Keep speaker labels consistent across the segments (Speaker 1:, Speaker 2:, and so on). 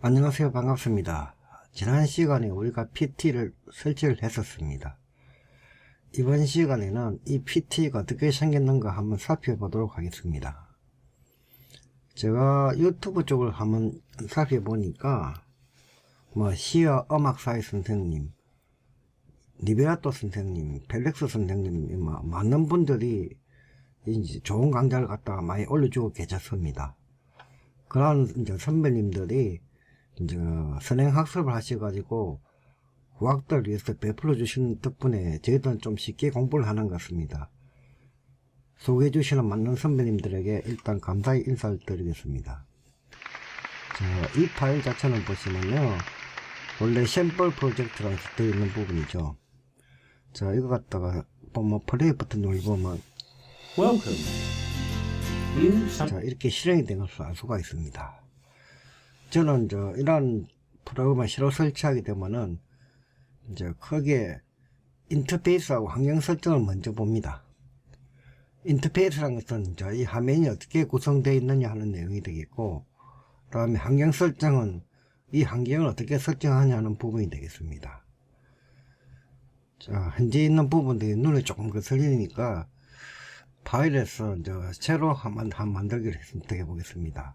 Speaker 1: 안녕하세요. 반갑습니다. 지난 시간에 우리가 PT를 설치를 했었습니다. 이번 시간에는 이 PT가 어떻게 생겼는가 한번 살펴보도록 하겠습니다. 제가 유튜브 쪽을 한번 살펴보니까 뭐 시어 음악사의 선생님 리베라토 선생님 펠렉스 선생님 뭐 많은 분들이 이제 좋은 강좌를 갖다가 많이 올려주고 계셨습니다. 그런 이제 선배님들이 이제 선행 학습을 하셔가지고 후학들을 위해서 베풀어 주시는 덕분에 저희들은 좀 쉽게 공부를 하는 것 같습니다. 소개해 주시는 많은 선배님들에게 일단 감사의 인사를 드리겠습니다. 자, 이 파일 자체는 보시면요. 원래 샘플 프로젝트라고 되어 있는 부분이죠. 자, 이거 갖다가 보면 플레이 버튼 눌러보면
Speaker 2: Welcome.
Speaker 1: 자, 이렇게 실행이 된 것을 알 수가 있습니다. 저는 저 이런 프로그램을 새로 설치하게 되면은 이제 크게 인터페이스하고 환경 설정을 먼저 봅니다. 인터페이스라는 것은 이제 이 화면이 어떻게 구성되어 있느냐 하는 내용이 되겠고, 그 다음에 환경 설정은 이 환경을 어떻게 설정하냐 하는 부분이 되겠습니다. 자, 현재 있는 부분들이 눈에 조금 거슬리니까 파일에서 이제 새로 한번 한 만들기를 선택해 보겠습니다.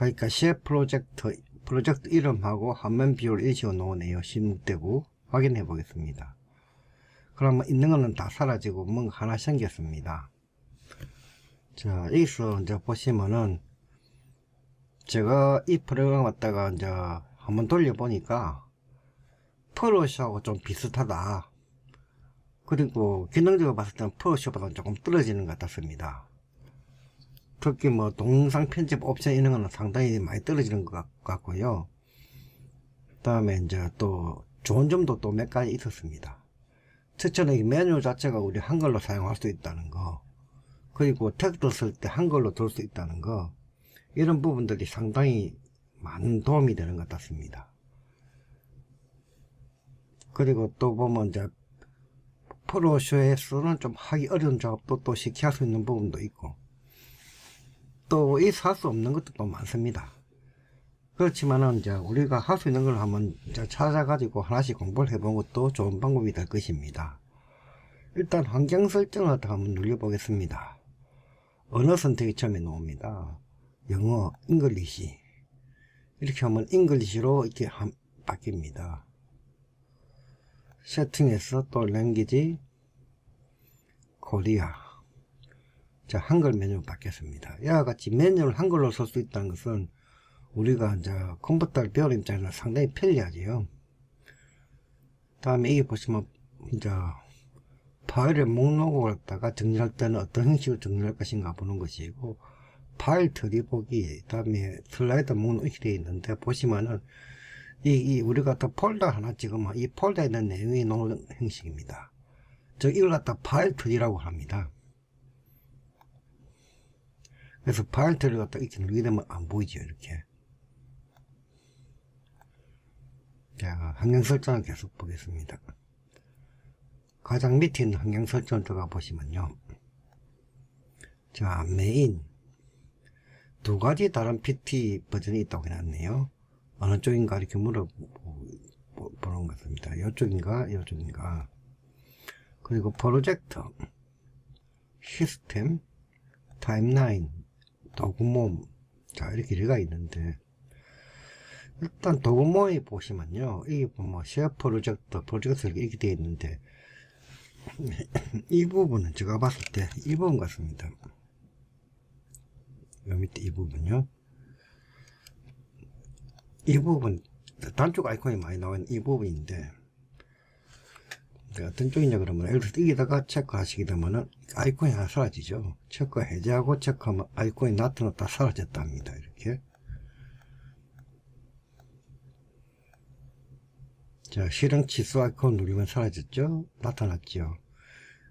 Speaker 1: 그러니까 셰 프로젝트 프로젝트 이름하고 화면 비율 일시로 놓으네요. 16대고 확인해 보겠습니다. 그러면 있는 거는 다 사라지고 뭔가 하나 생겼습니다. 자, 여기서 이제 보시면은 제가 이 프로그램 갖다가 이제 한번 돌려보니까 프로쇼하고 좀 비슷하다. 그리고 기능적으로 봤을 때는 프로쇼보다는 조금 떨어지는 것 같습니다. 특히 뭐 동영상 편집 옵션 이런 거는 상당히 많이 떨어지는 것 같- 같고요. 그 다음에 이제 또 좋은 점도 또 몇 가지 있었습니다. 이 메뉴 자체가 우리 한글로 사용할 수 있다는 거. 그리고 텍스트 쓸 때 한글로 돌 수 있다는 거. 이런 부분들이 상당히 많은 도움이 되는 것 같습니다. 그리고 또 보면 이제 프로쇼에서는 좀 하기 어려운 작업도 또 쉽게 할수 있는 부분도 있고 또이 살 수 없는 것도 또 많습니다. 그렇지만은 이제 우리가 할 수 있는 걸 한번 찾아가지고 하나씩 공부를 해본 것도 좋은 방법이 될 것입니다. 일단 환경 설정을 한번 눌러보겠습니다. 언어 선택이 처음에 나옵니다. 영어, 잉글리시. 이렇게 하면 잉글리시로 이렇게 한, 바뀝니다. 세팅에서 또 랭귀지, 코리아. 자, 한글 메뉴 바뀌었습니다. 이와 같이 메뉴를 한글로 쓸 수 있다는 것은 우리가 이제 컴퓨터를 배우는 입장에서 상당히 편리하지요. 다음에 이게 보시면 이제 파일의 목록을 갖다가 정리할 때는 어떤 형식으로 정리할 것인가 보는 것이고 파일 들이보기 다음에 슬라이드 목록 이렇게 되어 있는데 보시면은 이, 이 우리가 또 폴더 하나 찍으면 이 폴더에 있는 내용이 나오는 형식입니다. 즉 이걸 갖다 파일 트리라고 합니다. 그래서 파일 트리를 갖다 이렇게 누르게 되면 안 보이죠 이렇게. 자 환경 설정을 계속 보겠습니다. 가장 밑에 있는 환경 설정 들어가 보시면요. 자 메인 두 가지 다른 PT 버전이 있다고 해놨네요. 어느 쪽인가 이렇게 물어보는 것 같습니다. 이쪽인가 이쪽인가 그리고 프로젝터 시스템 타임라인 도구모음 자 이렇게 리가 있는데 일단 도구모에 보시면요 이게 뭐 쉐어 프로젝트 프로젝트 이렇게 되어 있는데 이 부분은 제가 봤을 때 이 부분 같습니다. 요 밑에 이 부분요. 이 부분 단쪽 아이콘이 많이 나오는 이 부분인데 어떤 쪽이냐 그러면 예를 들어서 여기다가 체크하시게 되면은 아이콘이 하나 사라지죠. 체크 해제하고 체크하면 아이콘이 나타났다 사라졌답니다. 이렇게. 자 실행 치수 아이콘 누르면 사라졌죠? 나타났죠.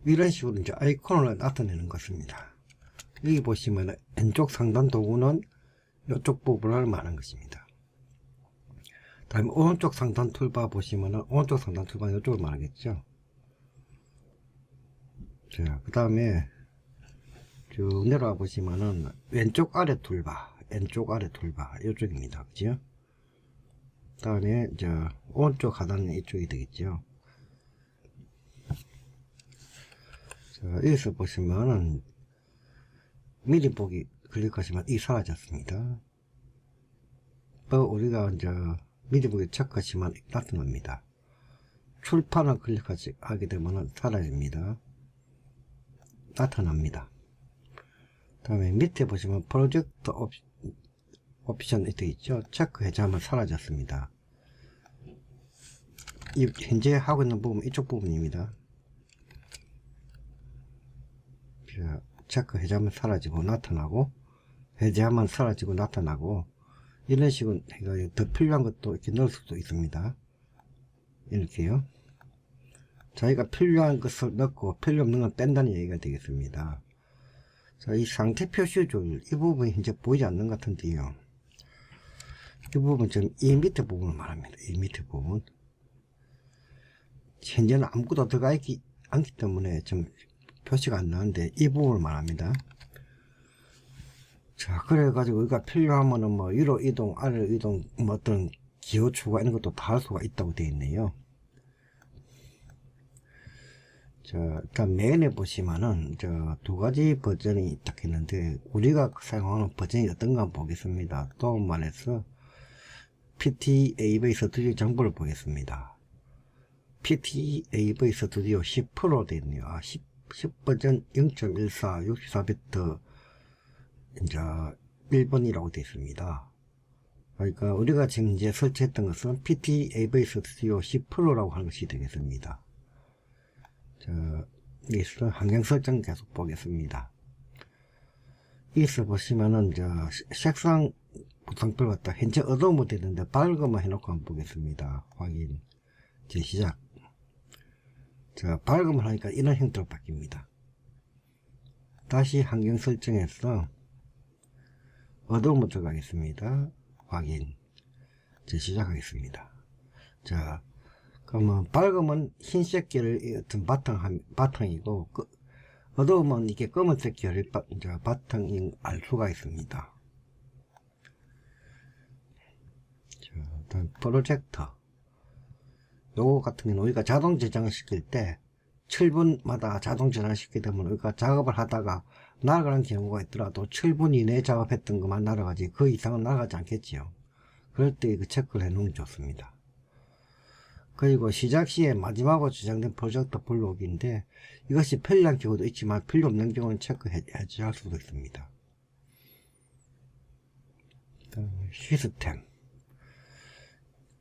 Speaker 1: 이런 식으로 이제 아이콘을 나타내는 것입니다. 여기 보시면 왼쪽 상단 도구는 이쪽 부분을 말하는 것입니다. 다음에 오른쪽 상단 툴바 보시면은 오른쪽 상단 툴바는 이쪽을 말하겠죠. 자, 그 다음에 쭉 내려와 보시면은 왼쪽 아래 툴바, 왼쪽 아래 툴바 이쪽입니다. 그죠? 다음에 저 오른쪽 하단은 이쪽이 되겠죠. 자, 여기서 보시면은 미리 보기 클릭하시면 이 사라졌습니다. 또 우리가 이제 미리 보기 체크하시면 나타납니다. 출판을 클릭하게 되면 사라집니다. 나타납니다. 다음에 밑에 보시면 프로젝트 옵, 옵션 이렇게 있죠. 체크 해제 하면 사라졌습니다. 이 현재 하고 있는 부분 이쪽 부분입니다. 자, 체크 해제하면 사라지고 나타나고 해제하면 사라지고 나타나고 이런 식으로 더 필요한 것도 이렇게 넣을 수도 있습니다. 이렇게요. 자기가 필요한 것을 넣고 필요 없는 건 뺀다는 얘기가 되겠습니다. 자, 이 상태 표시줄 이 부분이 이제 보이지 않는 것 같은데요. 이 부분 지금 이 밑에 부분을 말합니다. 이 밑에 부분. 현재는 아무것도 들어가 있기 않기 때문에 좀 표시가 안 나는데 이 부분을 말합니다. 자, 그래가지고 우리가 필요하면은 뭐 위로 이동, 아래로 이동, 뭐 어떤 기호 추가 이런 것도 다 할 수가 있다고 되어 있네요. 자, 일단 메인에 보시면은 저 두 가지 버전이 딱 있는데 우리가 사용하는 버전이 어떤가 보겠습니다. 또 말해서 PTA 스튜디오 정보를 보겠습니다. PTA 스튜디오 10% 되어 있네요. 아, 10, 10 버전 0.14 64비트 이제 1번이라고 되어 있습니다. 그러니까 우리가 지금 이제 설치했던 것은 PTA 스튜디오 10%라고 하는 것이 되겠습니다. 자, 여기서 환경 설정 계속 보겠습니다. 여기서 보시면은, 저, 색상 구성표를 갖다 현재 어두움으로 되는데 밝음을 해놓고 한번 보겠습니다. 확인. 재시작. 자, 밝음을 하니까 이런 형태로 바뀝니다. 다시 환경 설정해서 어두움으로 들어가겠습니다. 확인. 재시작하겠습니다. 자, 그러면 밝으면 흰색 계열 어떤 바탕 바탕이고 그, 어두우면 이게 검은색 계열 바, 바탕인 알 수가 있습니다. 자, 다음 프로젝터. 요거 같은 경우는 우리가 자동 저장을 시킬 때 7분마다 자동 저장을 시키게 되면 우리가 작업을 하다가 날아가는 경우가 있더라도 7분 이내에 작업했던 것만 날아가지 그 이상은 날아가지 않겠지요. 그럴 때 그 체크를 해 놓으면 좋습니다. 그리고 시작 시에 마지막으로 저장된 프로젝트 블록인데 이것이 편리한 경우도 있지만 필요 없는 경우는 체크해 할 수도 있습니다. 시스템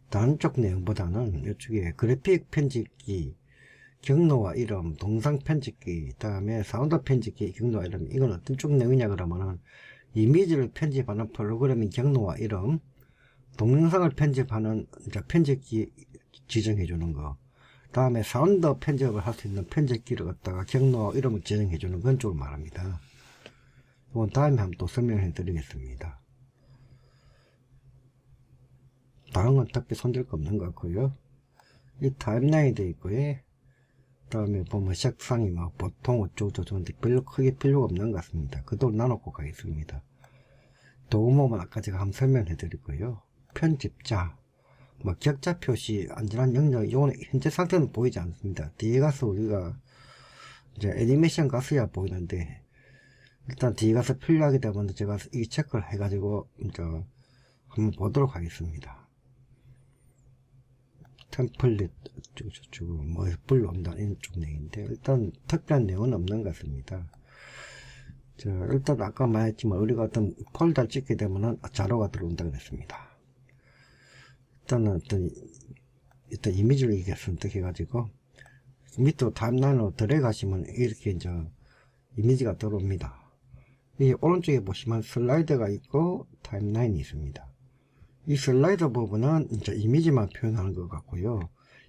Speaker 1: 다른 쪽 내용보다는 이쪽에 그래픽 편집기 경로와 이름, 동상 편집기, 다음에 사운드 편집기, 경로와 이름 이건 어떤 쪽 내용이냐 그러면은 이미지를 편집하는 프로그램의 경로와 이름 동영상을 편집하는 편집기 지정해 주는 거. 다음에 사운드 편집을 할 수 있는 편집기를 갖다가 경로 이름을 지정해 주는 건 쪽을 말합니다. 이건 다음에 한번 또 설명해 드리겠습니다. 다른 건 딱히 손댈 거 없는 것 같고요. 이 타임라인이 되어 있고요. 다음에 보면 색상이 막 보통 어쩌고저쩌고인데 별로 크게 필요가 없는 것 같습니다. 그도 나눠고 가겠습니다. 도움은 아까 제가 한번 설명해 거예요. 편집자, 뭐 격자 표시, 안전한 영역, 이거는 현재 상태는 보이지 않습니다. 뒤에 가서 우리가 이제 애니메이션 가서야 보이는데 일단 뒤에 가서 필요하게 되면 제가 이 체크를 해가지고 이제 한번 보도록 하겠습니다. 템플릿 쭉 저쪽 뭐 불러온다 이쪽 내용인데 일단 특별한 내용은 없는 것 같습니다. 자 일단 아까 말했지만 우리가 어떤 폴더를 찍게 되면은 자료가 들어온다 그랬습니다. 일단은 어떤 일단 이미지를 이렇게 선택해 가지고 밑으로 타임라인으로 들어가시면 이렇게 이제 이미지가 들어옵니다. 이 오른쪽에 보시면 슬라이드가 있고 타임라인이 있습니다. 이 슬라이드 부분은 이제 이미지만 표현하는 것 같고요.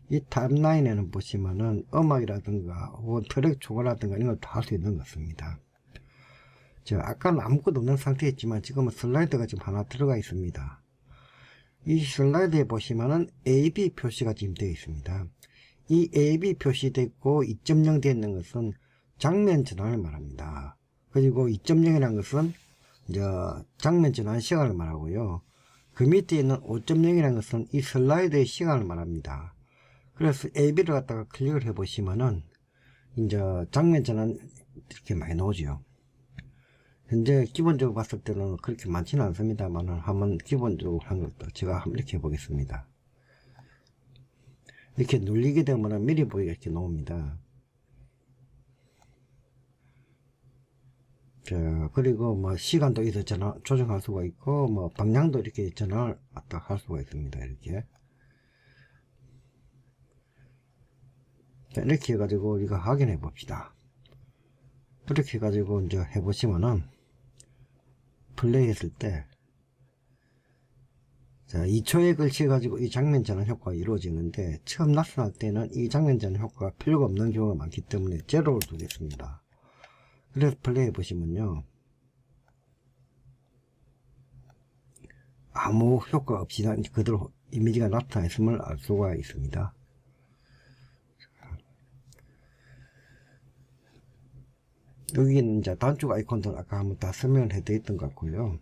Speaker 1: 이 타임라인에는 보시면은 음악이라든가 혹은 트랙 초과라든가 이런 걸 다 할 수 있는 것 같습니다. 저 아까는 아무것도 없는 상태였지만 지금은 슬라이드가 지금 하나 들어가 있습니다. 이 슬라이드에 보시면은 AB 표시가 지금 되어 있습니다. 이 AB 표시되고 2.0 되어 있는 것은 장면 전환을 말합니다. 그리고 2.0이라는 것은 이제 장면 전환 시간을 말하고요. 그 밑에 있는 5.0이라는 것은 이 슬라이드의 시간을 말합니다. 그래서 AB를 갖다가 클릭을 해 보시면은 이제 장면 전환 이렇게 많이 나오죠. 현재 기본적으로 봤을 때는 그렇게 많지는 않습니다만은 한번 기본적으로 한 것도 제가 한번 이렇게 해보겠습니다. 이렇게 눌리게 되면은 미리 보기가 이렇게 나옵니다. 자, 그리고 뭐 시간도 이렇게 전환, 조정할 수가 있고 뭐 방향도 이렇게 전환을 왔다 할 수가 있습니다. 이렇게. 자, 이렇게 해가지고 우리가 확인해 봅시다. 이렇게 해가지고 이제 해보시면은 플레이 했을 때 자, 2초에 걸쳐 가지고 이 장면 전환 효과가 이루어지는데 처음 나타날 때는 이 장면 전환 효과가 필요가 없는 경우가 많기 때문에 제로를 두겠습니다. 그래서 플레이 보시면요. 아무 효과 없이 그대로 이미지가 나타났음을 알 수가 있습니다. 여기는 이제 단축 아이콘들 아까 한번 다 설명을 해드렸던 것 같고요.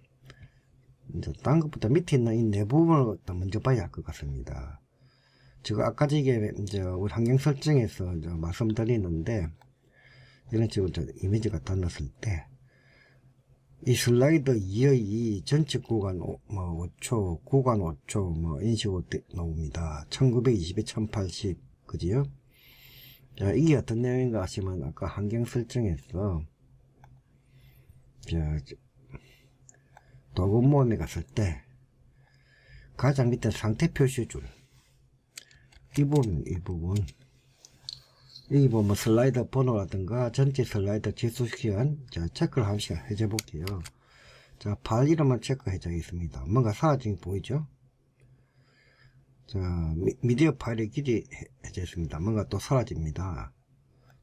Speaker 1: 이제 딴 것보다 밑에 있는 이네 부분을 더 먼저 봐야 할 것 같습니다. 제가 아까 저게 이제 우리 환경 설정에서 이제 말씀드리는데 이런 식으로 이미지가 닿았을 때 이 슬라이드 2의 2 전체 구간 오- 뭐 5초, 구간 5초 뭐 이런 식으로 돼- 나옵니다. 1920에 1080 그지요? 자, 이게 어떤 내용인가 하시면 아까 환경 설정에서 자, 저- 도구 모음에 갔을 때 가장 밑에 상태 표시줄 이 부분 이 부분. 여기 보면 슬라이더 번호라든가 전체 슬라이더 지수 시간 자 체크를 한 시간 해줘 볼게요. 자 파일 이름만 체크해 줘야겠습니다. 뭔가 사라진 게 보이죠 자 미, 미디어 파일의 길이 해- 해줬습니다. 뭔가 또 사라집니다.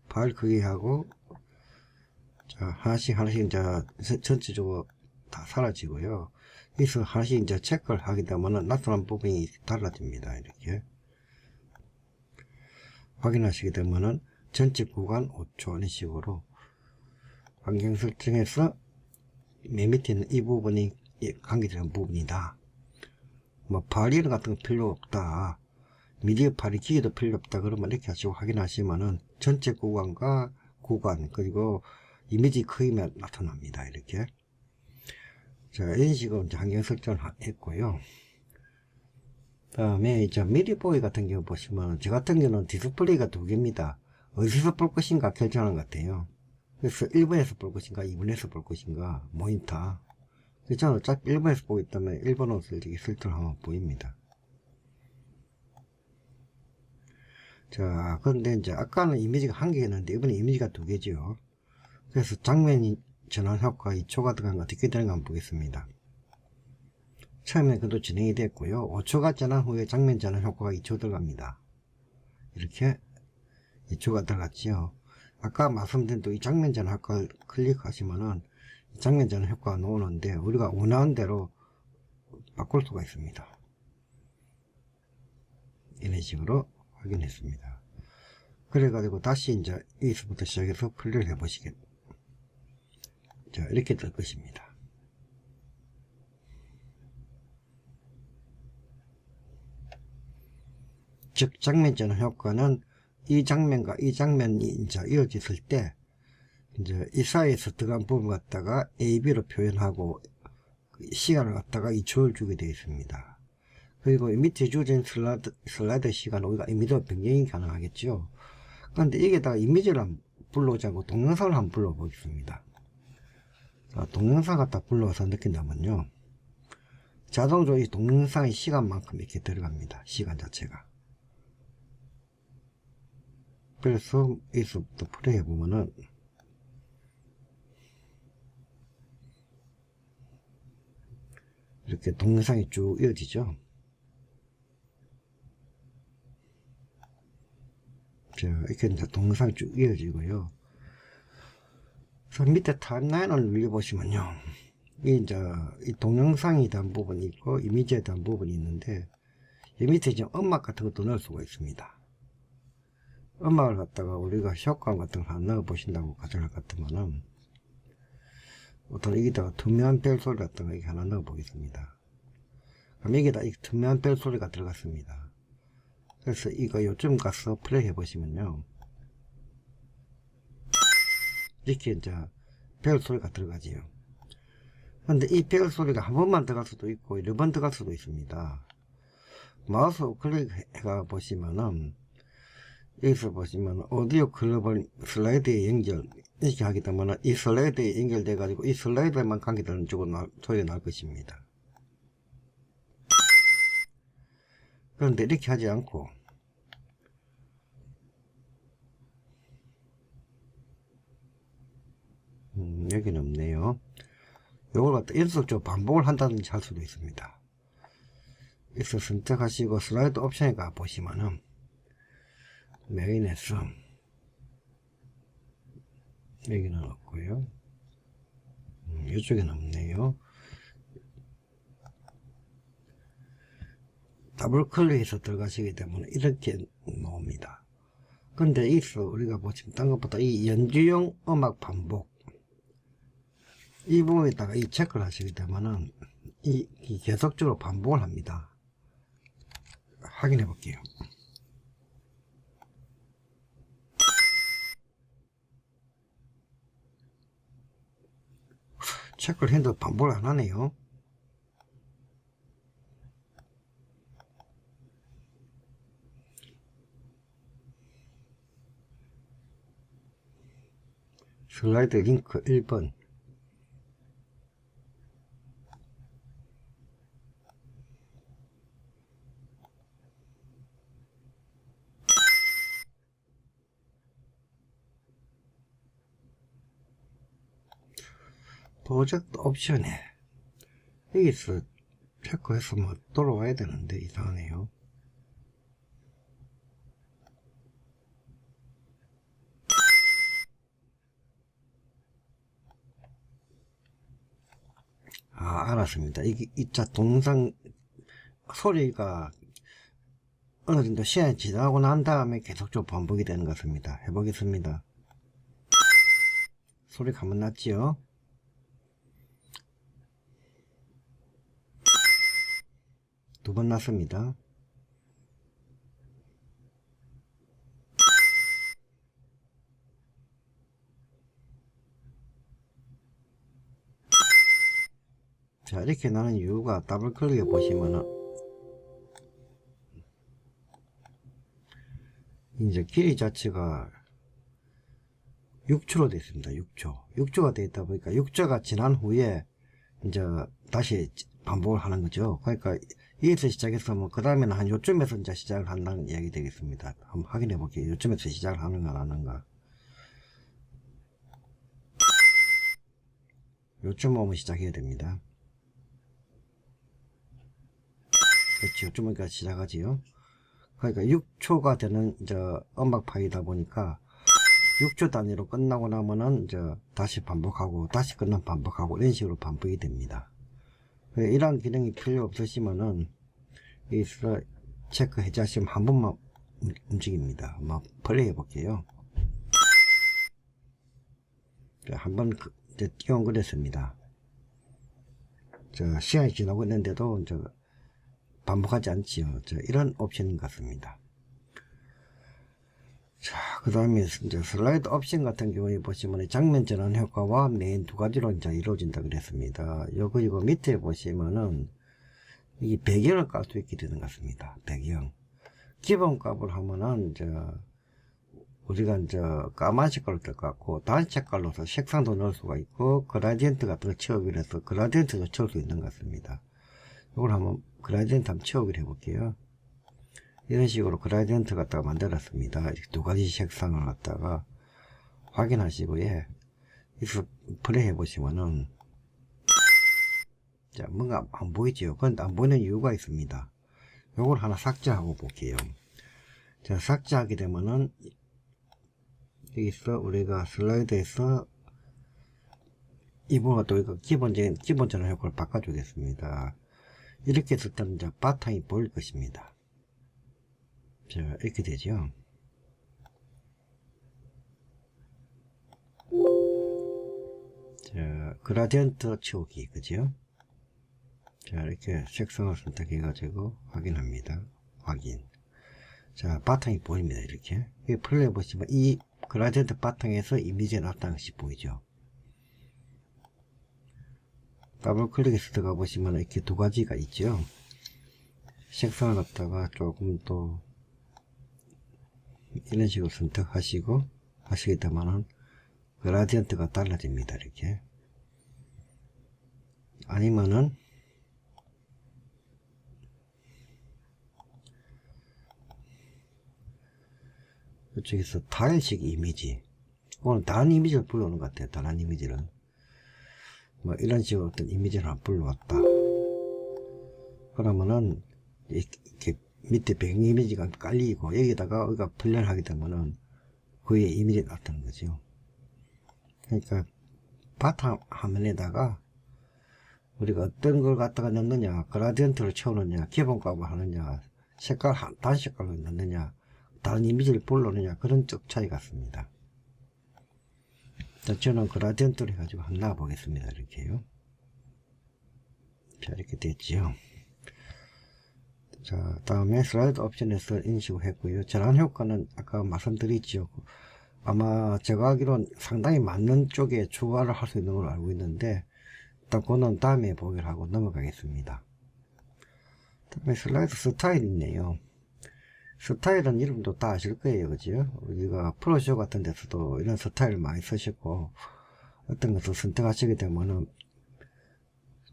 Speaker 1: 파일 크기하고 자 하나씩 하나씩 이제 전- 전체적으로 다 사라지고요. 여기서 하나씩 이제 체크를 하게 되면 나타난 부분이 달라집니다 이렇게. 확인하시게 되면은 전체 구간 5초 이런 식으로 환경 설정에서 맨 밑에 있는 이 부분이 이 관계되는 부분이다. 뭐 파일 같은 거 필요 없다. 미디어 파일 기계도 필요 없다. 그러면 이렇게 하시고 확인하시면은 전체 구간과 구간 그리고 이미지 크기만 나타납니다. 이렇게. 자, 이런 식으로 이제 환경 설정을 하- 했고요. 다음에 이제 미리 보기 같은 경우 보시면 저 같은 경우는 디스플레이가 두 개입니다. 어디서 볼 것인가 결정하는 것 같아요. 그래서 1번에서 볼 것인가 2번에서 볼 것인가 모니터. 저는 어차피 1번에서 보기 때문에 1번으로 이렇게 설정을 하면 보입니다. 자, 그런데 이제 아까는 이미지가 한 개였는데 이번에 이미지가 두 개죠. 그래서 장면 전환 효과 2초가 들어간 거 어떻게 되는가 한번 보겠습니다. 처음에 그도 진행이 됐고요. 5초가 지난 후에 장면 전환 효과가 2초 들어갑니다. 이렇게 2초가 들어갔지요. 아까 말씀드린 또 이 장면 전환 효과를 클릭하시면은 이 장면 전환 효과가 나오는데 우리가 원하는 대로 바꿀 수가 있습니다. 이런 식으로 확인했습니다. 그래가지고 다시 이제 여기서부터 시작해서 플레이를 해보시겠. 자, 이렇게 될 것입니다. 즉 장면 전환 효과는 이 장면과 이 장면이 이제 이어졌을 때 이제 이 사이에서 들어간 부분 갖다가 AB로 표현하고 그 시간을 갖다가 2초를 주게 되어 있습니다. 그리고 이 밑에 주어진 슬라이드, 슬라이드 시간 우리가 이미지로 변경이 가능하겠죠. 그런데 여기다가 이미지를 한번 불러오지 않고 동영상을 한번 불러보겠습니다. 자, 동영상 갖다 불러서 느낀다면요. 자동적으로 이 동영상의 시간만큼 이렇게 들어갑니다. 시간 자체가. 그래서 여기서부터 플레이 해보면은 이렇게 동영상이 쭉 이어지죠. 자, 이렇게 이제 동영상이 쭉 이어지고요. 그래서 밑에 타임라인을 눌러보시면요. 이 이제 이 동영상에 대한 부분이 있고 이미지에 대한 부분이 있는데 이 밑에 이제 음악 같은 것도 넣을 수가 있습니다. 음악을 갖다가 우리가 효과음 같은 거 하나 넣어 보신다고 가정할 것 같으면은 어떤 여기다가 투명한 벨 소리 같은 거 하나 넣어 보겠습니다. 그럼 여기다 이 투명한 벨 소리가 들어갔습니다. 그래서 이거 요점 가서 플레이 해보시면요. 이렇게 이제 벨 소리가 들어가지요. 근데 이 벨 소리가 한 번만 들어갈 수도 있고 여러 번 들어갈 수도 있습니다. 마우스 클릭 해가 보시면은 여기서 보시면 오디오 클럽을 슬라이드에 연결 이렇게 하게 되면 이 슬라이드에 연결돼 가지고 이 슬라이드에만 관계되는 쪽으로 나, 소리가 날 것입니다. 그런데 이렇게 하지 않고 음, 여기는 없네요. 요걸 갖다 연속적으로 반복을 한다든지 할 수도 있습니다. 여기서 선택하시고 슬라이드 옵션에 가 보시면은 메인에서 여기는 없고요. 음, 이쪽에는 없네요. 더블 클릭해서 들어가시기 때문에 이렇게 나옵니다. 근데 이서 우리가 보시면 딴 것보다 이 연주용 음악 반복 이 부분에다가 이 체크를 하시게 되면은 이, 이 계속적으로 반복을 합니다. 확인해 볼게요. 체크를 했는데 반복을 안 하네요. 슬라이드 링크 1번 프로젝트 옵션에 여기서 체크해서 뭐 돌아와야 되는데 이상하네요. 아 알았습니다. 이게 이자 동상 소리가 어느 정도 시간이 지나고 난 다음에 계속적으로 반복이 되는 것 같습니다. 해보겠습니다. 소리가 한번 났지요? 두 번 났습니다. 자, 이렇게 나는 이유가 더블 클릭해 보시면은 이제 길이 자체가 6초로 되어 있습니다. 6초. 6초가 되어 있다 보니까 6초가 지난 후에 이제 다시 반복을 하는 거죠. 그러니까 여기서 시작해서 뭐, 그 다음에는 한 요쯤에서 이제 시작을 한다는 이야기 되겠습니다. 한번 확인해 볼게요. 요쯤에서 시작을 하는가, 안 하는가. 요쯤 오면 시작해야 됩니다. 그렇죠. 요쯤이니까 시작하지요. 그러니까 6초가 되는, 이제, 음악 파이다 보니까, 6초 단위로 끝나고 나면은, 이제, 다시 반복하고, 다시 끝나면 반복하고, 이런 식으로 반복이 됩니다. 그 이러한 기능이 필요 없으시면은 이 슬라 체크 해제하시면 한 번만 움- 움직입니다. 한번 플레이 해볼게요. 한번 그, 이제 띄운 그랬습니다. 저 시간이 지나고 있는데도 저 반복하지 않지요. 저 이런 옵션인 것 같습니다. 자, 그 다음에 이제 슬라이드 옵션 같은 경우에 보시면 장면 전환 효과와 메인 두 가지로 이제 이루어진다 그랬습니다. 요거 이거 밑에 보시면은 이 배경을 깔 수 있게 되는 것 같습니다. 배경. 기본 값을 하면은 이제 우리가 이제 까만 색깔로 같고 단색 색깔로서 색상도 넣을 수가 있고 그라디언트 같은 거 채우기로 해서 그라디언트도 채울 수 있는 것 같습니다. 이걸 한번 그라디언트 한번 채우기를 해볼게요. 이런 식으로 그라디언트 갖다가 만들었습니다. 두 가지 색상을 갖다가 확인하시고, 예. 여기서 플레이 해보시면은, 자, 뭔가 안 보이죠? 그건 안 보이는 이유가 있습니다. 요걸 하나 삭제하고 볼게요. 자, 삭제하게 되면은, 여기서 우리가 슬라이드에서 이 부분과 또 이거 기본적인, 기본적인 효과를 바꿔주겠습니다. 이렇게 때는 이제 바탕이 보일 것입니다. 자, 이렇게 되죠. 자, 그라디언트 채우기, 그죠? 자, 이렇게 색상을 선택해 가지고 확인합니다. 확인. 자, 바탕이 보입니다. 이렇게. 이 플레이 보시면 이 그라디언트 바탕에서 이미지가 나타나는 것이 보이죠. 더블 클릭해서 들어가 보시면 이렇게 두 가지가 있죠. 색상을 갖다가 조금 더 이런 식으로 선택하시고 하시게 되면은 그라디언트가 달라집니다. 이렇게. 아니면은 이쪽에서 타일식 이미지 오늘 다른 이미지를 불러오는 것 같아요 다른 이미지를 뭐 이런 식으로 어떤 이미지를 불러왔다 그러면은 이렇게 밑에 배경 이미지가 깔리고 여기다가 우리가 플레이를 하게 되면은 그의 이미지가 나타나는 거죠. 그러니까 바탕 화면에다가 우리가 어떤 걸 갖다가 넣느냐 그라디언트를 채우느냐 기본값을 하느냐 색깔 한, 단 색깔로 넣느냐 다른 이미지를 불러느냐 그런 쪽 차이 같습니다. 자, 저는 그라디언트를 가지고 한번 나와 보겠습니다. 이렇게요. 자 이렇게 됐지요 자 다음에 슬라이드 옵션에서 인식을 했고요. 전환 효과는 아까 말씀드렸지요 아마 제가 알기로는 상당히 맞는 쪽에 추가를 할 수 있는 걸로 알고 있는데 일단 그는 다음에 보기를 하고 넘어가겠습니다. 다음에 슬라이드 스타일 있네요. 스타일은 이름도 다 아실 거예요 그죠? 우리가 프로쇼 같은 데서도 이런 스타일 많이 쓰시고 어떤 것을 선택하시게 되면은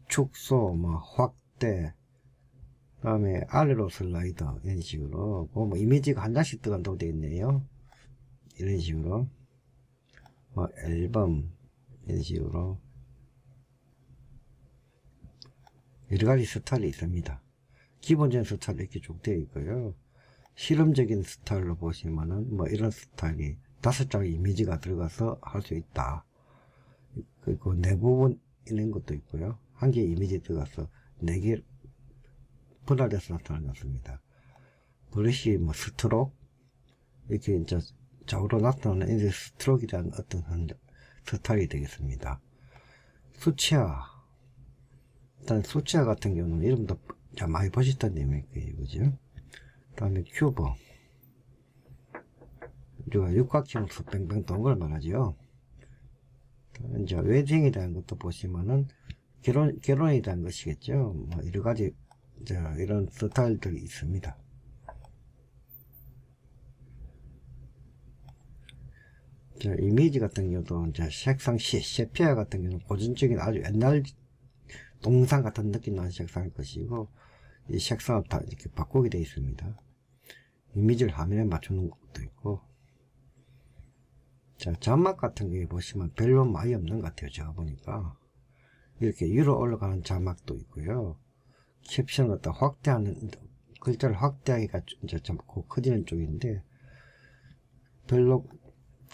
Speaker 1: 축소 뭐 확대 다음에 아래로 슬라이더 이런 식으로 뭐, 뭐 이미지가 한 장씩 들어간다고 되어 있네요. 이런 식으로. 뭐 앨범 이런 식으로. 여러 가지 스타일이 있습니다. 기본적인 스타일 이렇게 쭉 되어 있고요. 실험적인 스타일로 보시면은 뭐 이런 스타일이 다섯 장의 이미지가 들어가서 할 수 있다. 그리고 네 부분 있는 것도 있고요. 한 개의 이미지 들어가서 네개 분할해서 나타나는 것입니다. 브러쉬 뭐 스트로크 이렇게 이제 좌우로 나타나는 이제 스트로크이라는 어떤 한 스타일이 되겠습니다. 수치화. 일단 수치화 같은 경우는 이름도 잘 많이 보셨던 내용일 거예요 그죠? 다음에 큐브. 우리가 뺑뺑 도는 걸 말하죠. 이제 웨딩이라는 것도 보시면은 결혼, 대한 것이겠죠. 뭐 여러 가지 이제 이런 스타일들이 있습니다 자, 이미지 같은 경우도 이제 색상 시, 세피아 같은 경우는 고전적인 아주 옛날 동상 같은 느낌 나는 색상일 것이고 이 색상을 다 이렇게 바꾸게 되어 있습니다. 이미지를 화면에 맞추는 것도 있고 자 자막 같은 게 보시면 별로 많이 없는 것 같아요. 제가 보니까 이렇게 위로 올라가는 자막도 있고요. 캡션을 갖다 확대하는 글자를 확대하기가 이제 좀 커지는 쪽인데 별로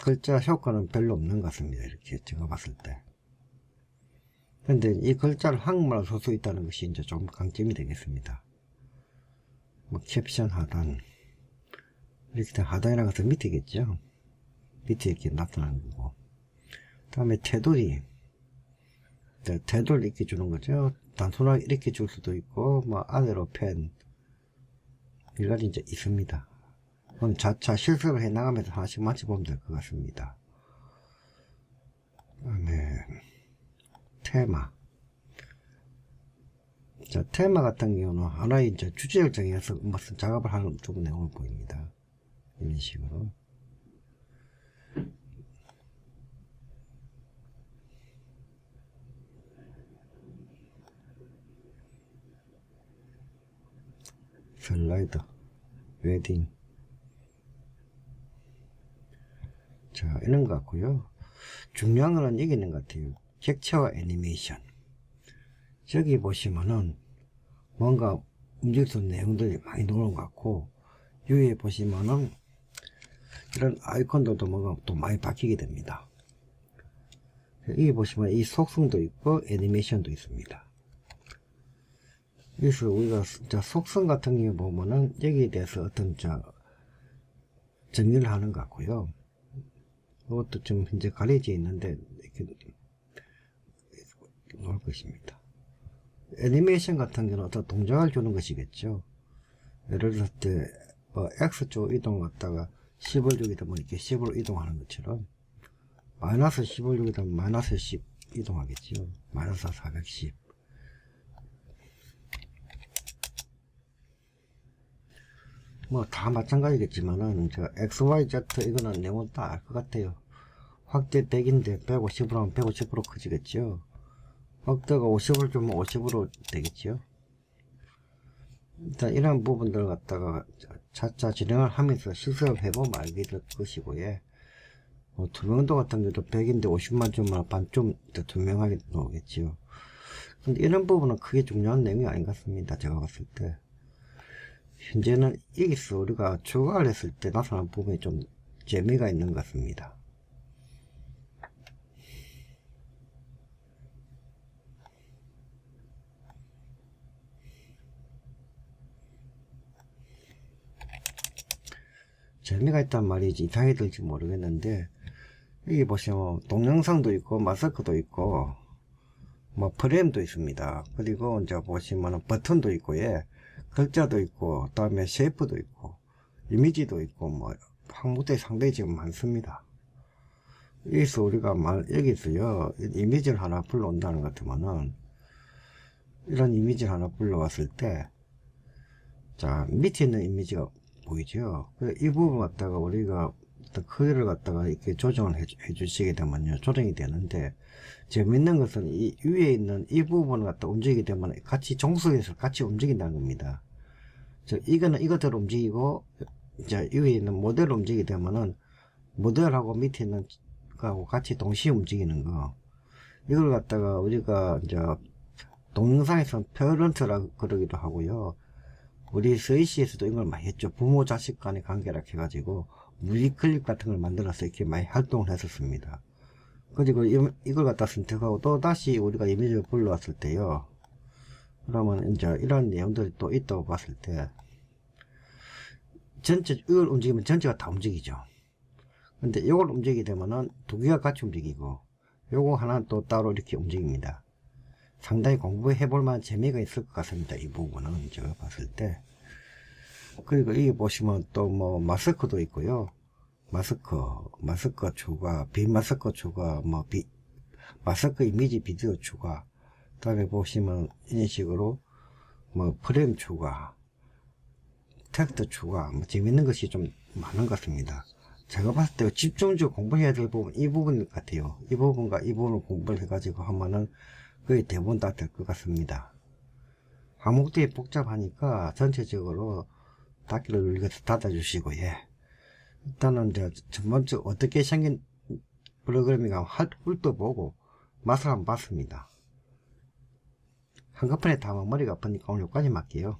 Speaker 1: 글자 효과는 별로 없는 것 같습니다. 이렇게 제가 봤을 때. 근데 이 글자를 한국말로 쓸 수 있다는 것이 이제 좀 강점이 되겠습니다. 뭐 캡션 하단 이렇게 된 하단이라는 것은 밑에겠죠. 밑에 이렇게 나타나는 거고. 다음에 테두리. 네, 테두리 이렇게 주는 거죠. 단순하게 이렇게 줄 수도 있고, 뭐 아래로 펜. 여러 가지 이제 있습니다. 그건 자차 실습을 해 나가면서 하나씩 맞춰보면 될 것 같습니다. 다음에 테마. 자, 테마 같은 경우는 하나의 이제 주제를 정해서 무슨 작업을 하는 쪽 내용을 보입니다. 이런 식으로. 슬라이더, 웨딩. 자, 이런 것 같고요. 중요한 거는 여기 있는 것 같아요. 객체와 애니메이션. 저기 보시면은 뭔가 있는 내용들이 많이 나오는 것 같고, 위에 보시면은 이런 아이콘들도 뭔가 또 많이 바뀌게 됩니다. 여기 보시면 이 속성도 있고 애니메이션도 있습니다. 그래서 우리가 자, 속성 같은 경우 보면은 여기에 대해서 어떤 자, 정리를 하는 것 같고요. 이것도 좀 현재 가려져 있는데 이렇게 놓을 것입니다. 애니메이션 같은 경우는 어떤 동작을 주는 것이겠죠. 예를 들어 때 어, X쪽 이동을 갖다가 10을 주게 되면 이렇게 10으로 이동하는 것처럼 마이너스 10을 주게 되면 마이너스 10 이동하겠죠. 마이너스 410. 뭐 다 마찬가지겠지만은 저 XYZ 이거는 내용 다알 것 같아요. 확대 100인데 150으로 하면 150으로 커지겠죠. 확대가 50을 주면 50으로 되겠죠. 일단 이런 부분들 갖다가 차차 진행을 하면서 실습을 해보면 알게 될 것이고요. 뭐 투명도 같은 경우도 100인데 50만 주면 반좀 더 투명하게 나오겠죠. 근데 이런 부분은 크게 중요한 내용이 아닌 것 같습니다. 제가 봤을 때. 현재는 여기서 우리가 추가를 했을 때 나타난 부분이 좀 재미가 있는 것 같습니다. 재미가 있단 말이지 이상이 들지 모르겠는데 여기 보시면 동영상도 있고 마스크도 있고 뭐 프레임도 있습니다 그리고 이제 보시면 버튼도 있고 예 글자도 있고 그 다음에 쉐이프도 있고 이미지도 있고 뭐 항목들이 상당히 지금 많습니다. 여기서 우리가 말 여기서요 이미지를 하나 불러온다는 것 같으면은 이런 이미지를 하나 불러왔을 때 자 밑에 있는 이미지가 보이죠? 그이 부분 갖다가 우리가 어떤 크기를 갖다가 이렇게 조정을 해, 주- 해주시게 되면요. 조정이 되는데 재밌는 것은 이 위에 있는 이 부분을 갖다 움직이게 되면 같이 종속해서 같이 움직인다는 겁니다. 저 이거는 이것대로 움직이고 이제 위에 있는 모델을 움직이게 되면은 모델하고 밑에 있는 거하고 같이 동시에 움직이는 거. 이걸 갖다가 우리가 이제 동영상에서 페어런트라 그러기도 하고요. 우리 스위시에서도 이걸 많이 했죠. 부모 자식 간의 관계라 해가지고 무리 클립 같은 걸 만들어서 이렇게 많이 활동을 했었습니다. 그리고 이- 이걸 갖다 선택하고 또 다시 우리가 이미지를 불러왔을 때요. 그러면 이제 이런 내용들이 또 있다고 봤을 때 전체 이걸 움직이면 전체가 다 움직이죠. 근데 이걸 움직이게 되면은 두 개가 같이 움직이고 요거 하나 또 따로 이렇게 움직입니다. 상당히 공부해 볼 만한 재미가 있을 것 같습니다. 이 부분은 제가 봤을 때. 그리고 여기 보시면 또 뭐 마스크도 있고요. 마스크, 마스크 추가, 비마스크 추가, 뭐 비, 마스크 이미지 비디오 추가. 그 다음에 보시면 이런 식으로 뭐 프레임 추가, 텍스트 추가, 뭐 재밌는 것이 좀 많은 것 같습니다. 제가 봤을 때 집중적으로 공부해야 될 부분 이 부분 같아요. 이 부분과 이 부분을 공부를 해가지고 하면은 거의 대부분 다 될 것 같습니다. 항목들이 복잡하니까 전체적으로 닫기를 눌러서 닫아주시고, 예. 일단은 이제 전반적으로 어떻게 생긴 프로그램인가 할- 훑어보고 맛을 한번 봤습니다. 한꺼번에 다 머리가 아프니까 오늘 여기까지 할게요.